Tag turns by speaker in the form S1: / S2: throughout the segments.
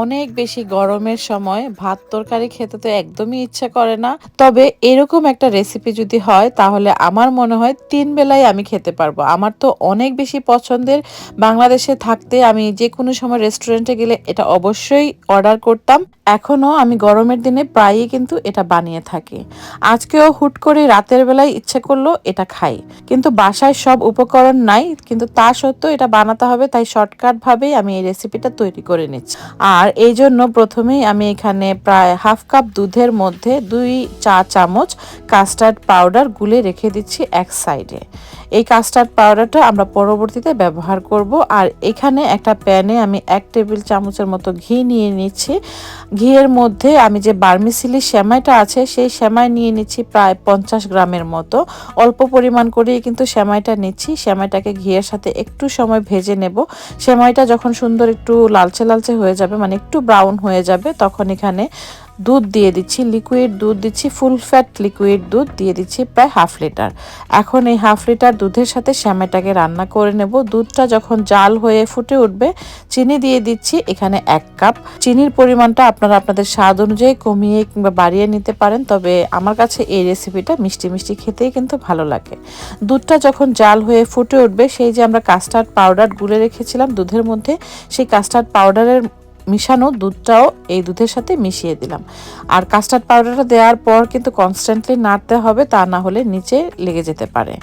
S1: অনেক বেশি গরমের সময় ভাত তরকারি খেতে তো একদমই ইচ্ছা করে না। তবে এরকম একটা রেসিপি যদি হয়, তাহলে আমার মনে হয় তিন বেলায় আমি খেতে পারব। আমার তো অনেক বেশি পছন্দের। বাংলাদেশে থাকতে আমি যে কোনো সময় রেস্টুরেন্টে গেলে এটা অবশ্যই অর্ডার করতাম। এখনও আমি গরমের দিনে প্রায়ই কিন্তু এটা বানিয়ে থাকি। আজকেও হুট করে রাতের বেলায় ইচ্ছে করল এটা খাই। কিন্তু বাসায় সব উপকরণ নাই, কিন্তু তা সত্ত্বেও এটা বানাতে হবে, তাই শর্টকাট ভাবেই আমি এই রেসিপিটা তৈরি করে নিচ্ছি। আর এই জন্য প্রথমেই আমি এখানে প্রায় হাফ কাপ দুধের মধ্যে দুই চা চামচ কাস্টার্ড পাউডার গুলে রেখে দিচ্ছি এক সাইডে। এই কাস্টার্ড পাউডারটা আমরা পরবর্তীতে ব্যবহার করব। আর এখানে একটা প্যানে আমি এক টেবিল চামচের মতো ঘি নিয়ে নিচ্ছি। ঘিয়ের মধ্যে আমি যে বার্মিসিলি সেমাইটা আছে, সেই সেমাই নিয়ে নিচ্ছি প্রায় পঞ্চাশ গ্রামের মতো। অল্প পরিমাণ করেই কিন্তু সেমাইটা নিচ্ছি। সেমাইটাকে ঘিয়ের সাথে একটু সময় ভেজে নেব। সেমাইটা যখন সুন্দর একটু লালচে লালচে হয়ে যাবে মানে একটু ব্রাউন হয়ে যাবে, তখন এখানে দুধ দিয়ে দিচ্ছি লিকুইড দুধ দিচ্ছি ফুল ফ্যাট লিকুইড দুধ দিয়ে দিচ্ছি প্রায় হাফ লিটার এখন এই হাফ লিটার দুধের সাথে শ্যামাটাকে রান্না করে নেব। দুধটা যখন জাল হয়ে ফুটে উঠবে, চিনি দিয়ে দিচ্ছি এখানে এক কাপ চিনির পরিমাণটা আপনারা আপনাদের স্বাদ অনুযায়ী কমিয়ে কিংবা বাড়িয়ে নিতে পারেন, তবে আমার কাছে এই রেসিপিটা মিষ্টি মিষ্টি খেতেই কিন্তু ভালো লাগে। দুধটা যখন জাল হয়ে ফুটে উঠবে, সেই যে আমরা কাস্টার্ড পাউডার গুলে রেখেছিলাম দুধের মধ্যে, সেই কাস্টার্ড পাউডারের মিশানো দুধটাও এই দুধের সাথে মিশিয়ে দিলাম। আর কাস্টার্ড পাউডারটা দেওয়ার পর কিন্তু কনস্ট্যান্টলি নাড়তে হবে, তা না হলে নিচে লেগে যেতে পারে।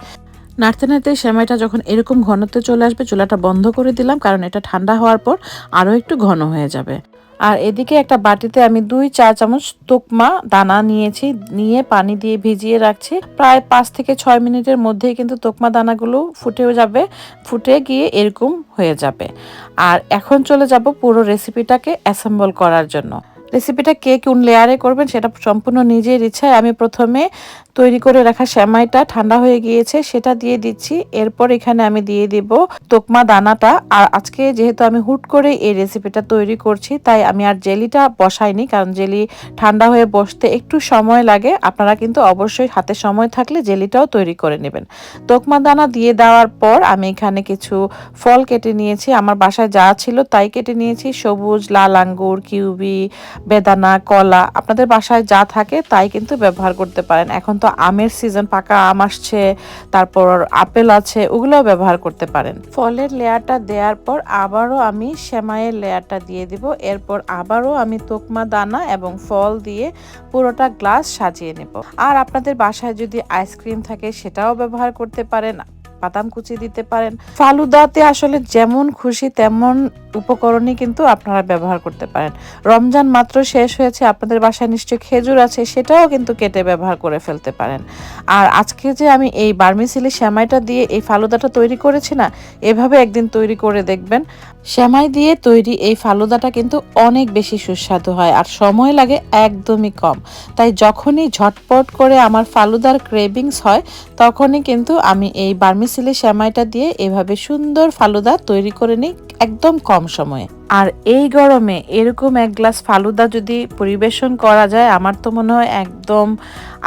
S1: নাড়তে নাড়তে সেমাইটা যখন এরকম ঘনত্বে চলে আসবে, চুলাটা বন্ধ করে দিলাম, কারণ এটা ঠান্ডা হওয়ার পর আরও একটু ঘন হয়ে যাবে। আর এদিকে একটা বাটিতে আমি দুই চা চামচ তোকমা দানা নিয়েছি, নিয়ে পানি দিয়ে ভিজিয়ে রাখছি। প্রায় পাঁচ থেকে ছয় মিনিটের মধ্যে কিন্তু তোকমা দানাগুলো ফুটেও যাবে, ফুটে গিয়ে এরকম হয়ে যাবে। আর এখন চলে যাব পুরো রেসিপিটাকে অ্যাসেম্বল করার জন্য। রেসিপিটা কে কোন লেয়ারে করবেন সেটা সম্পূর্ণ নিজের ইচ্ছায় আমি প্রথমে তৈরি করে রাখা শ্যামাইটা ঠান্ডা হয়ে গিয়েছে, সেটা দিয়ে দিচ্ছি। এরপর এখানে আমি দিয়ে দিব তোকমা দানাটা। আর আজকে যেহেতু আমি হুট করে এই রেসিপিটা তৈরি করছি, তাই আমি আর জেলিটা বসাইনি, কারণ জেলি ঠান্ডা হয়ে বসতে একটু সময় লাগে। আপনারা কিন্তু অবশ্যই হাতে সময় থাকলে জেলিটাও তৈরি করে নেবেন। তোকমা দানা দিয়ে দেওয়ার পর আমি এখানে কিছু ফল কেটে নিয়েছি। আমার বাসায় যা ছিল তাই কেটে নিয়েছি। সবুজ, লাল আঙ্গুর, কিউবি বেদানা, কলা, আপনাদের বাসায় যা থাকে তাই কিন্তু ব্যবহার করতে পারেন। এখন তো আমের সিজন পাকা আম আসছে, তারপর আপেল আছে, ওগুলোও ব্যবহার করতে পারেন। ফলের লেয়ারটা দেওয়ার পর আবারও আমি সেমাইয়ের লেয়ারটা দিয়ে দিব। এরপর আবারও আমি তোকমা দানা এবং ফল দিয়ে পুরোটা গ্লাস সাজিয়ে নেব। আর আপনাদের বাসায় যদি আইসক্রিম থাকে সেটাও ব্যবহার করতে পারেন। বাদাম কুচি দিতে পারেন। ফালুদাতে আসলে যেমন খুশি তেমন উপকরণই কিন্তু আপনারা ব্যবহার করতে পারেন। রমজান মাত্র শেষ হয়েছে, আপনাদের বাসায় নিশ্চয়ই খেজুর আছে, সেটাও কিন্তু কেটে ব্যবহার করে ফেলতে পারেন। আর আজকে যে আমি এই বার্মিসিলি শ্যামাইটা দিয়ে এই ফালুদাটা তৈরি করেছি না, এভাবে একদিন তৈরি করে দেখবেন। শ্যামাই দিয়ে তৈরি এই ফালুদাটা কিন্তু অনেক বেশি সুস্বাদু হয় আর সময় লাগে একদমই কম। তাই যখনই ঝটপট করে আমার ফালুদার ক্রেভিংস হয়, তখনই কিন্তু আমি এই বার্মিসিলি শ্যামাইটা দিয়ে এভাবে সুন্দর ফালুদা তৈরি করে নিই একদম কম সময়ে। আর এই গরমে এরকম এক গ্লাস ফালুদা যদি পরিবেশন করা যায়, আমার তো মনে হয় একদম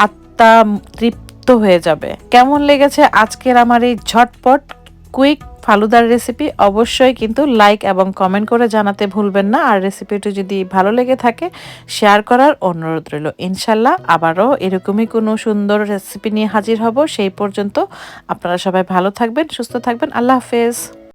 S1: আত্মা তৃপ্ত হয়ে যাবে। কেমন লেগেছে আজকের আমার এই ঝটপট? কুইক ফালুদার রেসিপি অবশ্যই কিন্তু লাইক এবং কমেন্ট করে জানাতে ভুলবেন না। আর রেসিপিটি যদি ভালো লেগে থাকে শেয়ার করার অনুরোধ রইল। ইনশাল্লাহ আবারও এরকমই কোনো সুন্দর রেসিপি নিয়ে হাজির হব। সেই পর্যন্ত আপনারা সবাই ভালো থাকবেন, সুস্থ থাকবেন। আল্লাহ হাফেজ।